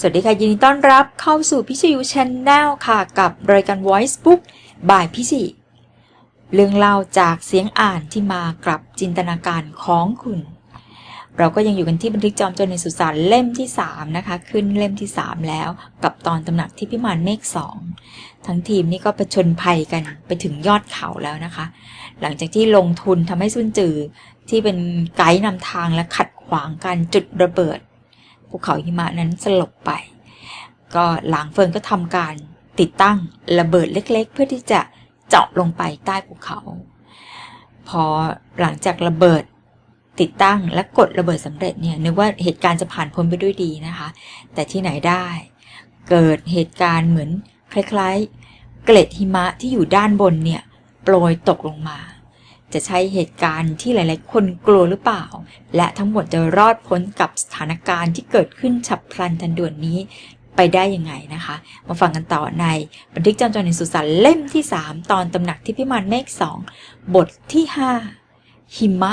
สวัสดีค่ะ ยินดีต้อนรับเข้าสู่พิชยูชแนลค่ะกับรายการ Voice Book บ่ายพิชิเรื่องเล่าจากเสียงอ่านที่มากับจินตนาการของคุณ เราก็ยังอยู่กันที่บันทึกจอมโจรในสุสานเล่มที่ 3 นะคะ ขึ้นเล่มที่ 3 แล้วกับตอนตำหนักที่พิมานเมฆสองทั้งทีมนี่ก็ประชนภัยกันไปถึงยอดเขาแล้วนะคะ หลังจากที่ลงทุนทำให้ซุนจือที่เป็นไกด์นำทางและขัดขวางการจุดระเบิด ภูเขาหิมะนั้นสลบไป ก็หลางเฟิงก็ทำการติดตั้งระเบิดเล็กๆ เพื่อที่จะเจาะลงไปใต้ภูเขา พอหลังจากระเบิดติดตั้งและกดระเบิดสำเร็จเนี่ยนึกว่าเหตุการณ์จะผ่านพ้นไปด้วยดีนะคะ แต่ที่ไหนได้ เกิดเหตุการณ์เหมือนคล้ายๆ เกล็ดหิมะที่อยู่ด้านบนเนี่ยโปรยตกลงมา จะใช่เหตุการณ์ที่หลาย ๆ คนกลัวหรือเปล่า และทั้งหมดจะรอดพ้นกับสถานการณ์ที่เกิดขึ้นฉับพลันทันด่วนนี้ไปได้ยังไงนะคะ มาฟังกันต่อในบันทึกจำจรในสุสานเล่มที่ 3 ตอนตำหนักที่พิมานเมฆสองบทที่ 5 หิมะ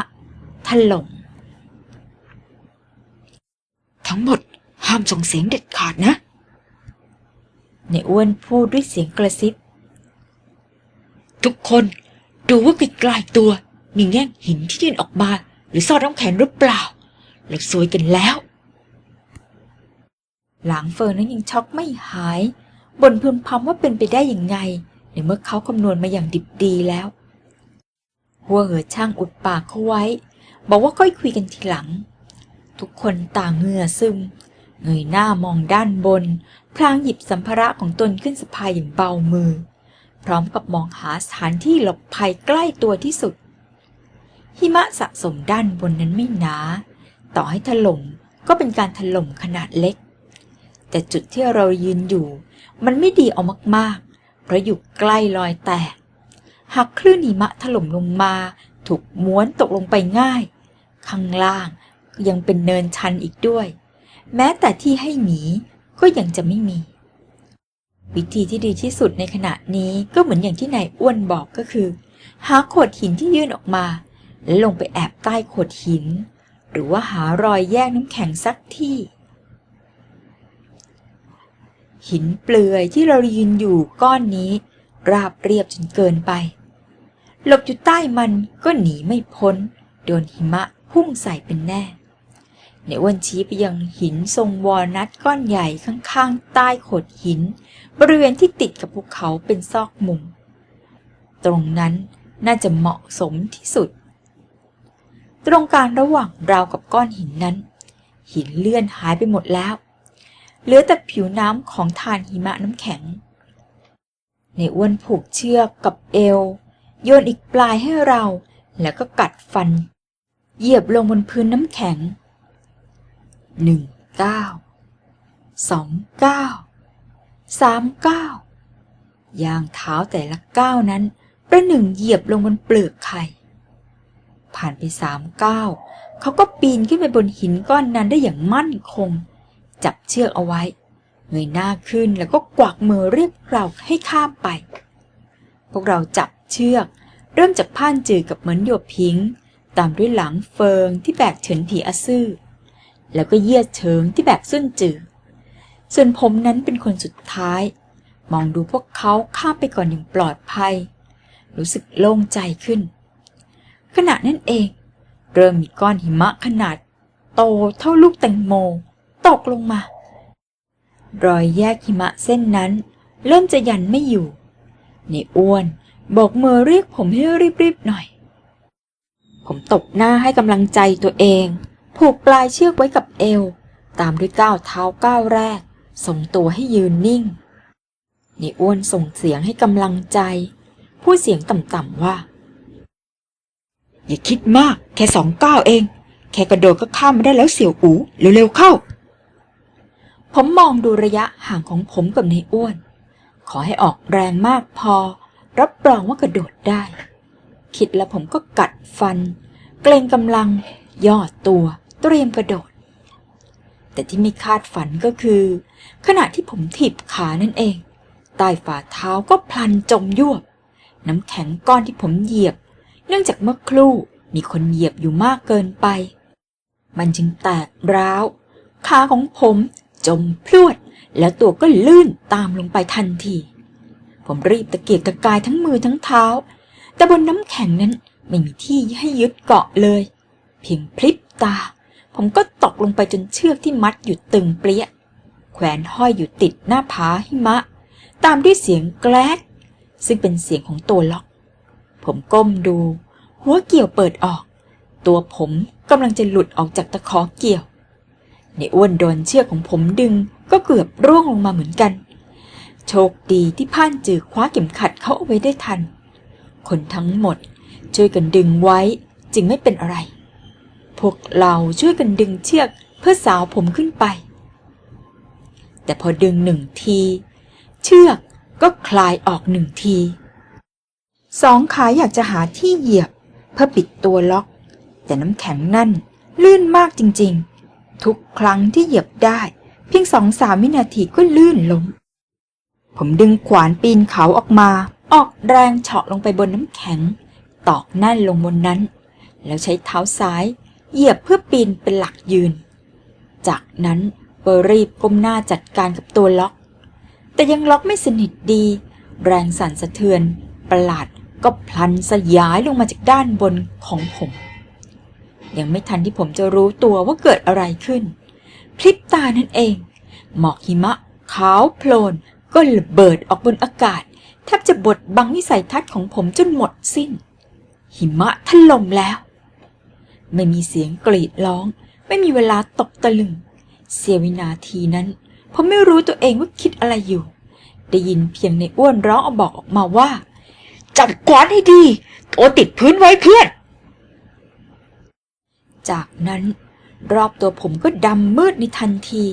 ถล่มทั้งหมดห้ามส่งเสียงเด็ดขาดนะ ในอ้วนพูดด้วยเสียงกระซิบ ทุกคน ดูว่าไกลๆตัว มีแง่งหินที่ยื่นออกมา หรือซอดน้ำแข็งหรือเปล่า เราซวยกันแล้ว หลางเฟิร์นนั้นยังช็อกไม่หายบนพึมพำว่าเป็นไปได้อย่างไงในเมื่อเขาคำนวณมาอย่างดิบดีแล้ว หัวเหอช่างอุดปากเขาไว้ บอกว่าค่อยคุยกันทีหลัง ทุกคนต่างเหงื่อซึม เงยหน้ามองด้านบน พลางหยิบสัมภาระของตนขึ้นสะพายอย่างเบามือ พร้อมกับมองหาสถานที่หลบภัยใกล้ตัวที่สุด หิมะสะสมด้านบนนั้นไม่หนา ต่อให้ถล่มก็เป็นการถล่มขนาดเล็ก แต่จุดที่เรายืนอยู่ มันไม่ดีเอามากๆ เพราะอยู่ใกล้รอยแตก หากคลื่นหิมะถล่มลงมาถูกม้วนตกลงไปง่าย ข้างล่างยังเป็นเนินชันอีกด้วย แม้แต่ที่ให้หนีก็ยังจะไม่มี วิธีที่ดีที่สุดในขณะนี้ก็เหมือนอย่างที่นายอ้วนบอกก็คือ หาโขดหินที่ยื่นออกมา แล้วลงไปแอบใต้โขดหิน หรือว่าหารอยแยกน้ำแข็งสักที่ หินเปลือยที่เรายืนอยู่ก้อนนี้ ราบเรียบจนเกินไป หลบอยู่ใต้มันก็หนีไม่พ้น โดนหิมะพุ่งใส่เป็นแน่ในอ้วันชี้ไปยังหินทรงวอลนัทก้อนใหญ่ข้างๆ ใต้โขดหิน บริเวณที่ติดกับภูเขาเป็นซอกมุม ตรงนั้นน่าจะเหมาะสมที่สุด ตรงกลางระหว่างราวกับก้อนหินนั้น หินเลื่อนหายไปหมดแล้ว เหลือแต่ผิวน้ำของทานหิมะน้ำแข็ง ในอ้วนผูกเชือกกับเอว โยนอีกปลายให้เรา แล้วก็กัดฟัน เหยียบลงบนพื้นน้ำแข็งหนึ่งเก้าสองเก้า สามก้าวย่างเท้าแต่ละก้าวนั้น ประหนึ่งเหยียบลงบนเปลือกไข่ ผ่านไปสามก้าวเขาก็ปีนขึ้นไปบนหินก้อนนั้นได้อย่างมั่นคง จับเชือกเอาไว้เงยหน้าขึ้นแล้วก็กวักมือเรียกเราให้ข้ามไป พวกเราจับเชือก เริ่มจากพ่านจือกับเหมือนหยวบพิง ตามด้วยหลังเฟิงที่แบกเฉินผีอซื่อแล้วก็เยียดเฉิงที่แบกซุ่นจือ ส่วนผมนั้นเป็นคนสุดท้าย มองดูพวกเขาข้ามไปก่อนอย่างปลอดภัย รู้สึกโล่งใจขึ้น ขณะนั้นเอง เริ่มมีก้อนหิมะขนาด โตเท่าลูกแตงโม ตกลงมา รอยแยกหิมะเส้นนั้น เริ่มจะยันไม่อยู่ ในอ้วนบอกมือเรียกผมให้รีบๆหน่อย ผมตบหน้าให้กำลังใจตัวเอง ผูกปลายเชือกไว้กับเอว ตามด้วยก้าวเท้าก้าวแรก ส่งตัวให้ยืนนิ่ง ในอ้วนส่งเสียงให้กำลังใจ พูดเสียงต่ำๆว่า อย่าคิดมาก แค่สองก้าวเอง แค่กระโดดก็ข้ามมาได้แล้วเสี่ยวอูเร็วๆเข้า ผมมองดูระยะห่างของผมกับในอ้วน ขอให้ออกแรงมากพอ รับรองว่ากระโดดได้ คิดแล้วผมก็กัดฟัน เกรงกำลัง ย่อตัว เตรียมกระโดดแต่ที่ไม่คาดฝันก็คือ ขณะที่ผมถีบขานั่นเอง ใต้ฝ่าเท้าก็พลันจมยวบ น้ำแข็งก้อนที่ผมเหยียบ เนื่องจากเมื่อครู่มีคนเหยียบอยู่มากเกินไป มันจึงแตกร้าว ขาของผมจมพรวด แล้วตัวก็ลื่นตามลงไปทันที ผมรีบตะเกียกตะกายทั้งมือทั้งเท้า แต่บนน้ำแข็งนั้นไม่มีที่ให้ยึดเกาะเลย เพียงพลิบตา ผมก็ตกลงไปจนเชือกที่มัดอยู่ตึงเปรี้ย แขวนห้อยอยู่ติดหน้าผาหิมะ ตามด้วยเสียงแกลก ซึ่งเป็นเสียงของตัวล็อก ผมก้มดู หัวเกี่ยวเปิดออก ตัวผมกำลังจะหลุดออกจากตะขอเกี่ยว ในอ้วนโดนเชือกของผมดึงก็เกือบร่วงลงมาเหมือนกัน โชคดีที่พ่านจือคว้าเข็มขัดเขาเอาไว้ได้ทัน คนทั้งหมดช่วยกันดึงไว้จึงไม่เป็นอะไร พวกเราช่วยกันดึงเชือกเพื่อสาวผมขึ้นไป แต่พอดึงหนึ่งที เชือกก็คลายออกหนึ่งทีสองขาอยากจะหาที่เหยียบ เพื่อปิดตัวล็อก แต่น้ำแข็งนั่นลื่นมากจริงๆ ทุกครั้งที่เหยียบได้ เพียงสองสามวินาทีก็ลื่นล้ม ผมดึงขวานปีนเขาออกมา ออกแรงเฉาะลงไปบนน้ำแข็ง ตอกแน่นลงบนนั้น แล้วใช้เท้าซ้าย เหยียบเพื่อปีนเป็นหลักยืน จากนั้น ก็รีบก้มหน้าจัดการกับตัวล็อก แต่ยังล็อกไม่สนิทดี แรงสั่นสะเทือน ประหลาดก็พลันสยายลงมาจากด้านบนของผม ยังไม่ทันที่ผมจะรู้ตัวว่าเกิดอะไรขึ้น พลิบตานั่นเอง หมอกหิมะขาวโพลนก็ระเบิดออกบนอากาศแทบจะบดบังวิสัยทัศน์ของผมจนหมดสิ้น หิมะถล่มแล้ว ไม่มีเสียงกรีดร้อง ไม่มีเวลาตกตะลึง เสียวินาทีนั้นผมไม่รู้ตัวเองว่าคิดอะไรอยู่ ได้ยินเพียงในอ้วนร้องอบอกออกมาว่า จับกวาดให้ดี ตัวติดพื้นไว้เพื่อน จากนั้น รอบตัวผมก็ดำมืดในทันที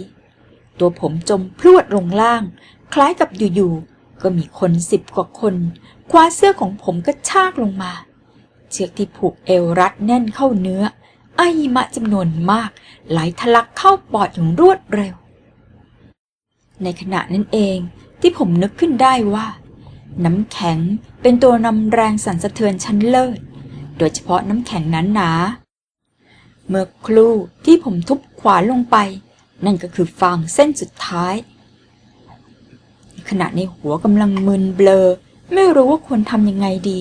ตัวผมจมพรวดลงล่าง คล้ายกับอยู่ๆก็มีคนสิบกว่าคน คว้าเสื้อของผมก็ชากลงมา เชือกที่ผูกเอวรัดแน่นเข้าเนื้อ หิมะจำนวนมาก ไหลทะลักเข้าปอดอย่างรวดเร็ว ในขณะนั้นเองที่ผมนึกขึ้นได้ว่า น้ำแข็งเป็นตัวนำแรงสั่นสะเทือนชั้นเลิศ โดยเฉพาะน้ำแข็งนั้นหนา เมื่อครู่ที่ผมทุบขวาลงไป นั่นก็คือฟางเส้นสุดท้าย ขณะในหัวกำลังมึนเบลอ ไม่รู้ว่าควรทำยังไงดี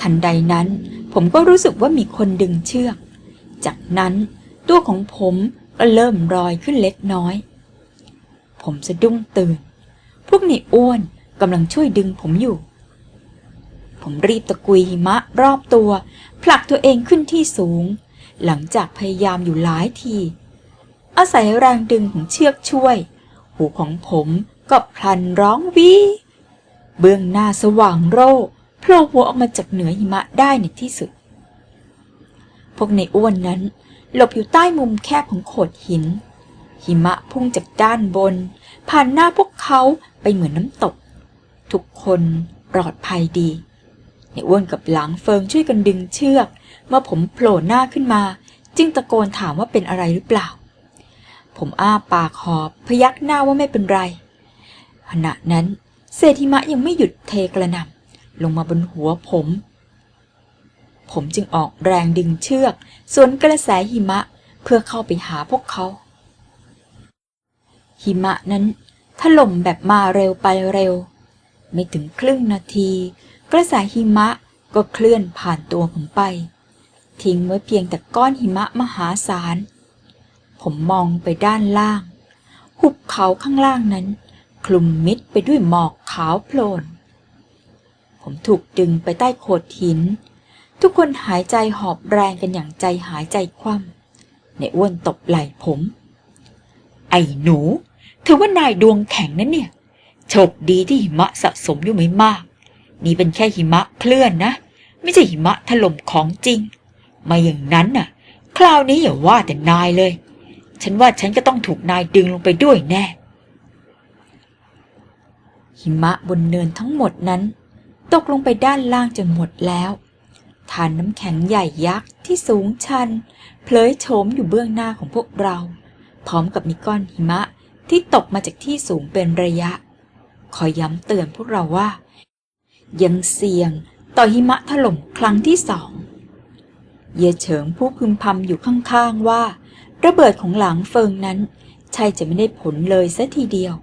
ทันใดนั้นผมก็รู้สึกว่ามีคนดึงเชือก จากนั้น ตัวของผมก็เริ่มรอยขึ้นเล็กน้อย ผมสะดุ้งตื่น พวกนี่อ้วนกำลังช่วยดึงผมอยู่ ผมรีบตะกุยหิมะรอบตัว ผลักตัวเองขึ้นที่สูง หลังจากพยายามอยู่หลายที อาศัยแรงดึงของเชือกช่วย หูของผมก็พลันร้องวี เบื้องหน้าสว่างโร่โผล่หัวออกมาจากเหนือหิมะได้ในที่สุด พวกในอ้วนนั้น หลบอยู่ใต้มุมแคบของโขดหิน หิมะพุ่งจากด้านบน ผ่านหน้าพวกเขาไปเหมือนน้ำตก ทุกคนปลอดภัยดี ในอ้วนกับหลังเฟิงช่วยกันดึงเชือก เมื่อผมโผล่หน้าขึ้นมา จึงตะโกนถามว่าเป็นอะไรหรือเปล่า ผมอ้าปากหอบพยักหน้าว่าไม่เป็นไรขณะนั้นเศษหิมะยังไม่หยุดเทกระหน่ำลงมาบนหัวผม ผมจึงออกแรงดึงเชือก สวนกระแสหิมะเพื่อเข้าไปหาพวกเขา หิมะนั้นถล่มแบบมาเร็วไปเร็ว ไม่ถึงครึ่งนาที กระแสหิมะก็เคลื่อนผ่านตัวผมไป ทิ้งไว้เพียงแต่ก้อนหิมะมหาศาล ผมมองไปด้านล่าง หุบเขาข้างล่างนั้น คลุมมิดไปด้วยหมอกขาวโพลน ผมถูกดึงไปใต้โขดหิน ทุกคนหายใจหอบแรงกันอย่างใจหายใจคว่ำในอ้วนตบไหล่ผม ไอ้หนูถือว่านายดวงแข็งนะเนี่ยโชคดีที่หิมะสะสมอยู่ไม่มาก นี่เป็นแค่หิมะเคลื่อนนะ ไม่ใช่หิมะถล่มของจริง มาอย่างนั้นน่ะ คราวนี้อย่าว่าแต่นายเลย ฉันว่าฉันก็ต้องถูกนายดึงลงไปด้วยแน่ หิมะบนเนินทั้งหมดนั้น ตกลงไปด้านล่างจนหมดแล้ว ฐานน้ำแข็งใหญ่ยักษ์ที่สูงชัน เพลยโฉมอยู่เบื้องหน้าของพวกเรา พร้อมกับมีก้อนหิมะที่ตกมาจากที่สูงเป็นระยะคอยย้ำเตือนพวกเราว่า ยังเสี่ยงต่อหิมะถล่มครั้งที่สองเยเฉิงผู้พึมพำอยู่ข้างๆว่า ระเบิดของหลังเฟิงนั้นใช่จะไม่ได้ผลเลยซะทีเดียว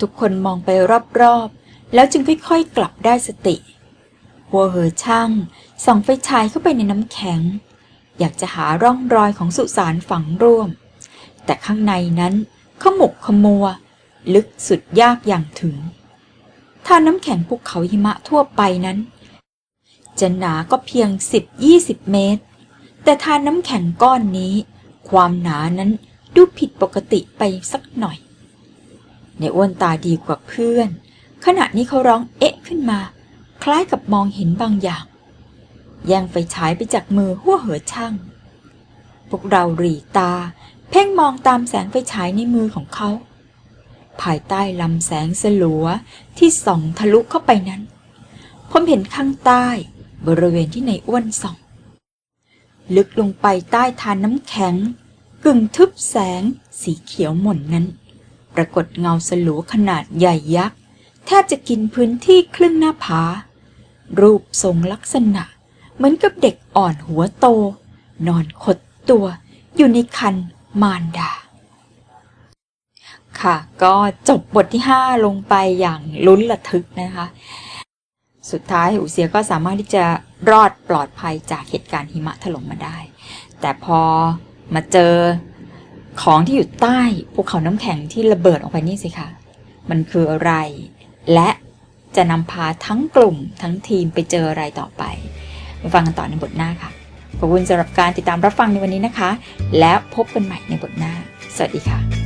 ทุกคนมองไปรอบๆ แล้วจึงค่อยๆกลับได้สติ หัวเหอช่างส่องไฟฉายเข้าไปในน้ำแข็ง อยากจะหาร่องรอยของสุสานฝังร่วม แต่ข้างในนั้นขมุกขมัว ลึกสุดยากอย่างถึง ถ้าน้ำแข็งภูเขาหิมะทั่วไปนั้น จะหนาก็เพียง 10-20 เมตร แต่ทานน้ำแข็งก้อนนี้ ความหนานั้นดูผิดปกติไปสักหน่อย ในอ้วนตาดีกว่าเพื่อน ขณะนี้เขาร้องเอ๊ะขึ้นมา คล้ายกับมองเห็นบางอย่าง แย่งไฟฉายไปจากมือหัวเหอช่าง พวกเราหรีตา เพ่งมองตามแสงไฟฉายในมือของเขา ภายใต้ลำแสงสลัวที่ส่องทะลุเข้าไปนั้น ผมเห็นข้างใต้บริเวณที่ในอ้วนส่อง ลึกลงไปใต้ทานน้ำแข็ง กึ่งทึบแสงสีเขียวหม่นนั้น ปรากฏเงาสลัวขนาดใหญ่ยักษ์แทบจะกินพื้นที่ครึ่งหน้าผา รูปทรงลักษณะ เหมือนกับเด็กอ่อนหัวโต นอนขดตัวอยู่ในคันมารดา ค่ะ ก็จบบทที่ 5 ลงไปอย่างลุ้นระทึกนะคะ สุดท้ายอูเซียก็สามารถที่จะรอดปลอดภัยจากเหตุการณ์หิมะถล่มมาได้ แต่พอมาเจอของที่อยู่ใต้ภูเขาน้ำแข็งที่ระเบิดออกไปนี่สิคะ มันคืออะไร และ จะนำพาทั้งกลุ่มทั้งทีมไปเจออะไรต่อไปมาฟังกันต่อในบทหน้าค่ะ ขอบคุณสำหรับการติดตามรับฟังในวันนี้นะคะ แล้วพบกันใหม่ในบทหน้า สวัสดีค่ะ